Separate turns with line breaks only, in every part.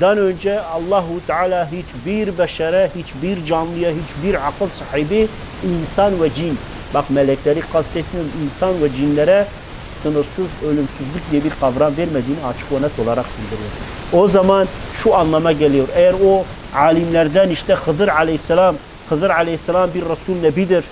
Dan önce Allahu Teala hiçbir beşere, hiçbir canlıya, hiçbir akıl sahibi insan ve cin. Bak melekleri kastetmiyorum. insan ve cinlere sınırsız ölümsüzlük diye bir kavram vermediğini açık ve net olarak bildiriyor. O zaman şu anlama geliyor. Eğer o alimlerden işte Hıdır aleyhisselam, Hızır aleyhisselam bir Resul Nebidir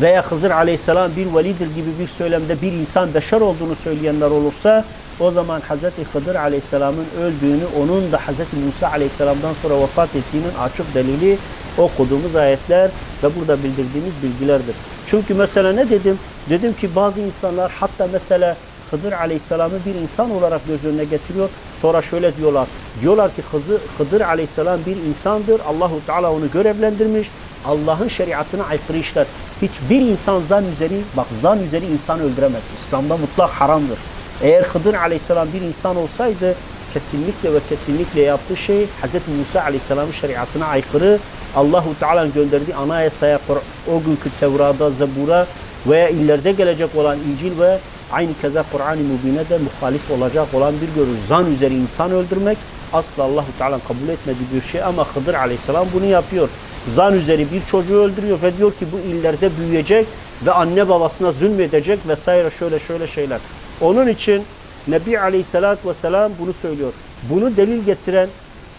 veya Hızır aleyhisselam bir velidir gibi bir söylemde bir insan beşer olduğunu söyleyenler olursa o zaman Hz. Hıdır aleyhisselamın öldüğünü onun da Hz. Musa aleyhisselamdan sonra vefat ettiğinin açık delili okuduğumuz ayetler ve burada bildirdiğimiz bilgilerdir. Çünkü mesela ne dedim? Dedim ki bazı insanlar hatta mesela Hıdır aleyhisselamı bir insan olarak göz önüne getiriyor. Sonra şöyle diyorlar. Diyorlar ki Hızır, Hıdır aleyhisselam bir insandır. Allahu Teala onu görevlendirmiş. Allah'ın şeriatına aykırı işler. Hiçbir insan zan üzeri, bak zan üzeri insan öldüremez. İslam'da mutlak haramdır. Eğer Hıdır aleyhisselam bir insan olsaydı kesinlikle ve kesinlikle yaptığı şey Hz. Musa aleyhisselamın şeriatına aykırı. Allahu Teala'nın gönderdiği anayasaya, o günkü Tevrat'a, Zebur'a veya ileride gelecek olan İncil ve aynı keza Kur'an-ı Mübin'e de muhalif olacak olan bir görüş. Zan üzeri insan öldürmek asla Allahu Teala'nın kabul etmediği bir şey ama Hıdır aleyhisselam bunu yapıyor. Zan üzeri bir çocuğu öldürüyor ve diyor ki bu illerde büyüyecek ve anne babasına zulmedecek vesaire şöyle şöyle şeyler. Onun için Nebi Aleyhisselatü Vesselam bunu söylüyor. Bunu delil getiren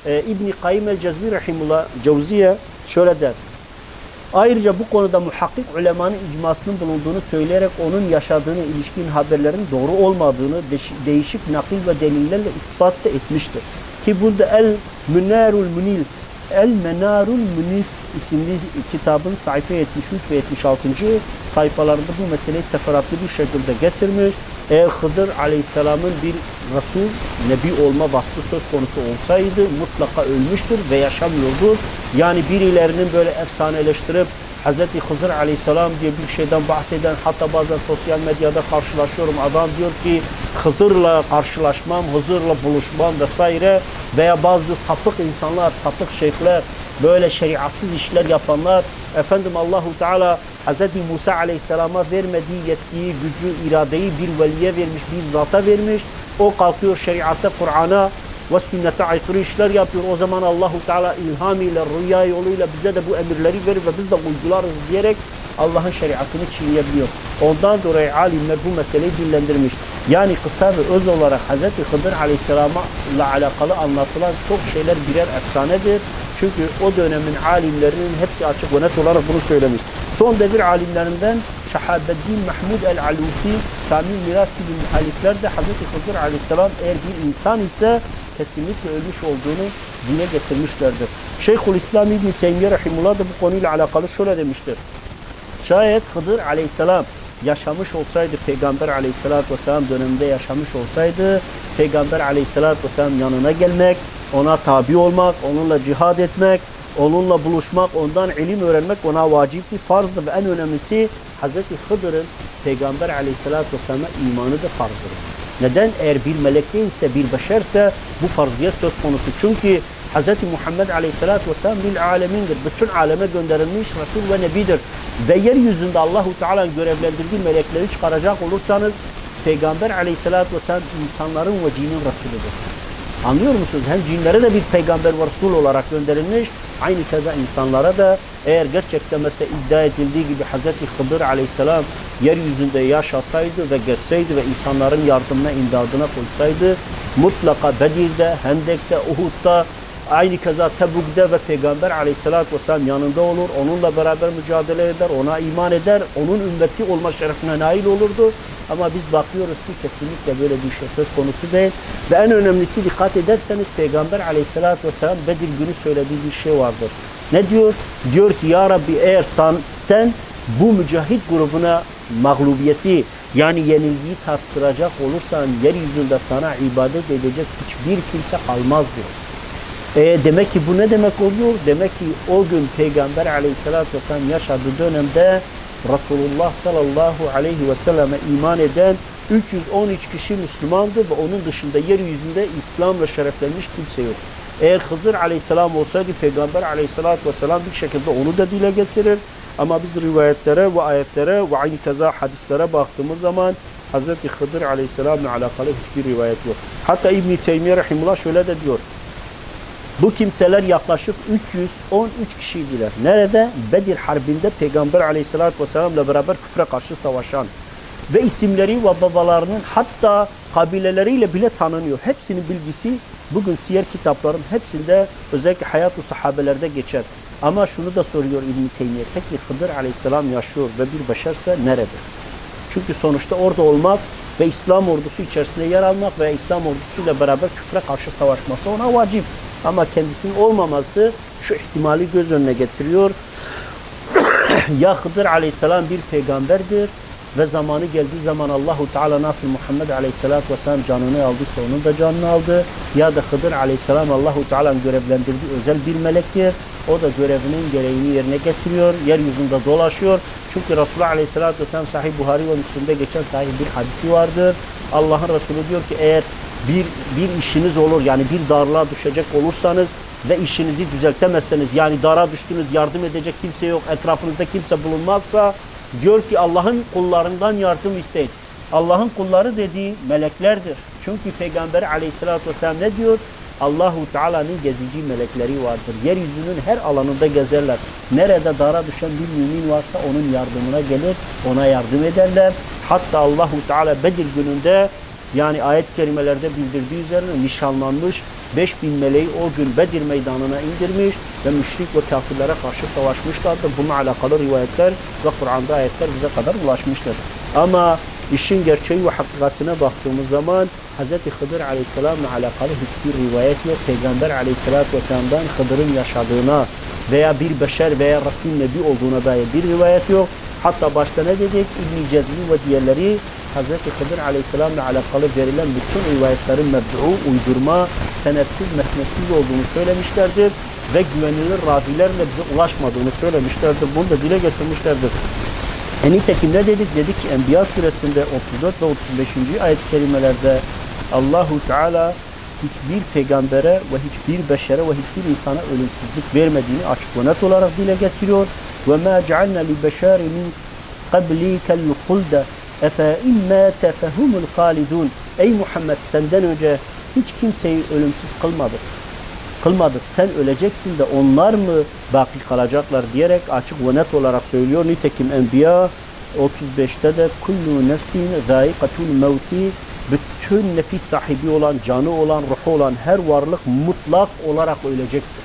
e, İbni Kayyim el-Cezmi Rahimullah Cevziye şöyle der. Ayrıca bu konuda muhakkik ulemanın icmasının bulunduğunu söyleyerek onun yaşadığını ilişkin haberlerin doğru olmadığını değişik nakil ve delillerle ispat da etmiştir. Ki burada El Münarul Münil El Menarul Münif isimli kitabın sayfa 73 ve 76. sayfalarında bu meseleyi teferruatlı bir şekilde getirmiş. Eğer Hıdır Aleyhisselam'ın bir Resul, Nebi olma vasfı söz konusu olsaydı mutlaka ölmüştür ve yaşamıyordu. Yani birilerinin böyle efsaneleştirip Hz. Hızır Aleyhisselam diye bir şeyden bahseden hatta bazen sosyal medyada karşılaşıyorum. Adam diyor ki Hızır'la karşılaşmam, Hızır'la buluşmam vesaire veya bazı sapık insanlar, sapık şeyhler böyle şeriatsız işler yapanlar efendim Allahu Teala Hz. Musa Aleyhisselam'a vermediği yetkiyi, gücü, iradeyi bir veliye vermiş, bir zata vermiş. O kalkıyor şeriata, Kur'an'a ve sünnete aykırı işler yapıyor. O zaman Allahu Teala ilham ile, rüya yoluyla bize de bu emirleri verir ve biz de uygularız diyerek Allah'ın şeriatını çiğneyebiliyor. Ondan dolayı alimler bu meseleyi dillendirmiş. Yani kısa ve öz olarak Hz. Hıdır Aleyhisselam'la alakalı anlatılan çok şeyler birer efsanedir. Çünkü o dönemin alimlerinin hepsi açık ve net olarak bunu söylemiş. Son devir alimlerinden Şahabeddin Mahmud el-Alusi, Kamil Miras gibi muhalifler de Hz. Hızır Aleyhisselam eğer bir insan ise kesinlikle ölmüş olduğunu dile getirmişlerdir. Şeyhülislam İbn Teymiye Rahimullah da bu konuyla alakalı şöyle demiştir. Şayet Hıdır Aleyhisselam yaşamış olsaydı, Peygamber Aleyhisselatü Vesselam döneminde yaşamış olsaydı, Peygamber Aleyhisselatü Vesselam yanına gelmek, ona tabi olmak, onunla cihad etmek, onunla buluşmak, ondan ilim öğrenmek ona vacipti, farzdı ve en önemlisi Hz. Hıdır'ın Peygamber Aleyhisselatü Vesselam'a imanı da farzdır. Neden? Eğer bir melek değilse, bir beşerse bu farziyet söz konusu. Çünkü Hz. Muhammed Aleyhisselatü Vesselam bil alemindir. Bütün aleme gönderilmiş Resul ve Nebidir. Ve yeryüzünde Allahu Teala'nın görevlendirdiği melekleri çıkaracak olursanız Peygamber Aleyhisselatü Vesselam insanların ve cinin Resulüdür. Anlıyor musunuz? Hem cinlere de bir peygamber ve Resul olarak gönderilmiş. Aynı keza insanlara da eğer gerçekten mesela iddia edildiği gibi Hz. Hıdır aleyhisselam yeryüzünde yaşasaydı ve geçseydi ve insanların yardımına, imdadına koşsaydı mutlaka Bedir'de, Hendek'te, Uhud'da, aynı keza Tebuk'de ve Peygamber aleyhissalatü vesselam yanında olur. Onunla beraber mücadele eder, ona iman eder, onun ümmeti olma şerefine nail olurdu. Ama biz bakıyoruz ki kesinlikle böyle bir şey söz konusu değil. Ve en önemlisi dikkat ederseniz Peygamber aleyhissalatü vesselam Bedir günü söylediği bir şey vardır. Ne diyor? Diyor ki ya Rabbi eğer sen, sen bu mücahit grubuna mağlubiyeti yani yenilgiyi tattıracak olursan yeryüzünde sana ibadet edecek hiçbir kimse kalmaz diyor. E demek ki bu ne demek oluyor? Demek ki o gün Peygamber aleyhissalatü vesselam yaşadığı dönemde Resulullah sallallahu aleyhi ve selleme iman eden 313 kişi Müslümandı ve onun dışında yeryüzünde İslam'la şereflenmiş kimse yok. Eğer Hızır aleyhisselam olsaydı Peygamber aleyhissalatü vesselam bir şekilde onu da dile getirir. Ama biz rivayetlere ve ayetlere ve aynı keza hadislere baktığımız zaman Hz. Hıdır aleyhisselamla alakalı hiçbir rivayet yok. Hatta İbn-i Teymiye Rahimullah şöyle de diyor. Bu kimseler yaklaşık 313 kişiydiler. Nerede? Bedir Harbi'nde Peygamber aleyhissalatü vesselam'la beraber küfre karşı savaşan ve isimleri ve babalarının hatta kabileleriyle bile tanınıyor. Hepsinin bilgisi bugün siyer kitapların hepsinde özellikle hayat-ı sahabelerde geçer. Ama şunu da soruyor İbn-i Teymiye. Peki Hıdır aleyhisselam yaşıyor ve bir beşerse nerede? Çünkü sonuçta orada olmak ve İslam ordusu içerisinde yer almak veya İslam ordusuyla beraber küfre karşı savaşması ona vacip. Ama kendisinin olmaması şu ihtimali göz önüne getiriyor. ya Hıdır aleyhisselam bir peygamberdir ve zamanı geldiği zaman Allahu Teala nasıl Muhammed aleyhisselatü vesselam canını aldıysa onun da canını aldı. Ya da Hıdır aleyhisselam Allahu Teala'nın görevlendirdiği özel bir melektir. O da görevinin gereğini yerine getiriyor. Yeryüzünde dolaşıyor. Çünkü Resulullah aleyhisselatü vesselam sahih Buhari ve Müslim'de geçen sahih bir hadisi vardır. Allah'ın Resulü diyor ki eğer bir, bir işiniz olur yani bir darlığa düşecek olursanız ve işinizi düzeltemezseniz yani dara düştünüz yardım edecek kimse yok etrafınızda kimse bulunmazsa diyor ki Allah'ın kullarından yardım isteyin. Allah'ın kulları dediği meleklerdir. Çünkü Peygamber aleyhissalatü vesselam ne diyor? Allahu Teala'nın gezici melekleri vardır. Yeryüzünün her alanında gezerler. Nerede dara düşen bir mümin varsa onun yardımına gelir, ona yardım ederler. Hatta Allahu Teala Bedir gününde yani ayet-i kerimelerde bildirdiği üzerine nişanlanmış 5000 meleği o gün Bedir meydanına indirmiş ve müşrik ve kafirlere karşı savaşmışlardı. Bununla alakalı rivayetler ve Kur'an'da ayetler bize kadar ulaşmıştır. Ama işin gerçeği ve hakikatine baktığımız zaman Hz. Hıdır Aleyhisselam'la alakalı hiçbir rivayet yok. Peygamber Aleyhisselatü Vesselam'dan Hıdır'ın yaşadığına veya bir beşer veya Resul Nebi olduğuna dair bir rivayet yok. Hatta başta ne dedik? İbn-i ve diğerleri Hz. Hıdır Aleyhisselam'la alakalı verilen bütün rivayetlerin mebdu, uydurma, senetsiz, mesnetsiz olduğunu söylemişlerdir ve güvenilir ravilerle bize ulaşmadığını söylemişlerdir. Bunu da dile getirmişlerdir. E nitekim ne dedik? Dedik ki Enbiya suresinde 34 ve 35. ayet-i kerimelerde Allahu Teala hiçbir peygambere ve hiçbir beşere ve hiçbir insana ölümsüzlük vermediğini açık ve net olarak dile getiriyor. Ve ma cealna li beşari min qablikel hulda efe imma tefehumul halidun. Ey Muhammed senden önce hiç kimseyi ölümsüz kılmadık. Kılmadık. Sen öleceksin de onlar mı baki kalacaklar diyerek açık ve net olarak söylüyor. Nitekim Enbiya 35'te de kullu nefsin zâikatul mevti bütün nefis sahibi olan, canı olan, ruhu olan her varlık mutlak olarak ölecektir.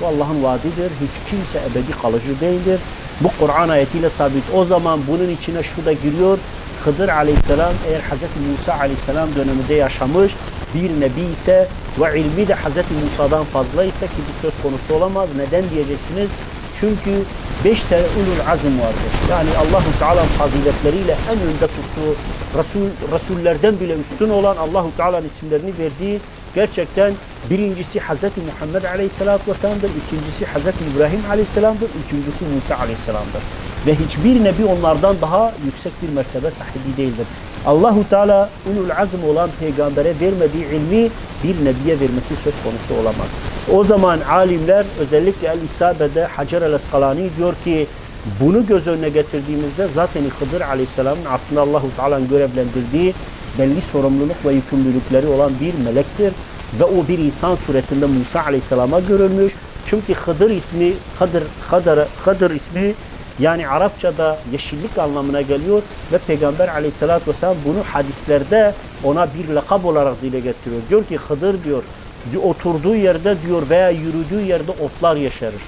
Bu Allah'ın vaadidir. Hiç kimse ebedi kalıcı değildir. Bu Kur'an ayetiyle sabit. O zaman bunun içine şu da giriyor. Hıdır aleyhisselam eğer Hz. Musa aleyhisselam döneminde yaşamış bir nebi ise ve ilmi de Hz. Musa'dan fazla ise ki bu söz konusu olamaz. Neden diyeceksiniz? Çünkü beş tane ulul azim vardır. Yani Allahu Teala'nın faziletleriyle en önde tuttuğu Resul, Resullerden bile üstün olan Allahu Teala'nın isimlerini verdiği gerçekten birincisi Hz. Muhammed Aleyhisselatü Vesselam'dır, ikincisi Hz. İbrahim Aleyhisselam'dır, üçüncüsü Musa Aleyhisselam'dır. Ve hiçbir nebi onlardan daha yüksek bir mertebe sahibi değildir. Allahu Teala ulul azm olan peygambere vermediği ilmi bir nebiye vermesi söz konusu olamaz. O zaman alimler özellikle El-İsabe'de Hacer el-Eskalani diyor ki bunu göz önüne getirdiğimizde zaten Hıdır Aleyhisselam'ın aslında Allahu Teala'nın görevlendirdiği belli sorumluluk ve yükümlülükleri olan bir melektir ve o bir insan suretinde Musa Aleyhisselam'a görülmüş. Çünkü Hıdır ismi Hıdır Hıdır Hıdır ismi yani Arapçada yeşillik anlamına geliyor ve Peygamber aleyhissalatü vesselam bunu hadislerde ona bir lakab olarak dile getiriyor. Diyor ki Hıdır diyor oturduğu yerde diyor veya yürüdüğü yerde otlar yeşerir.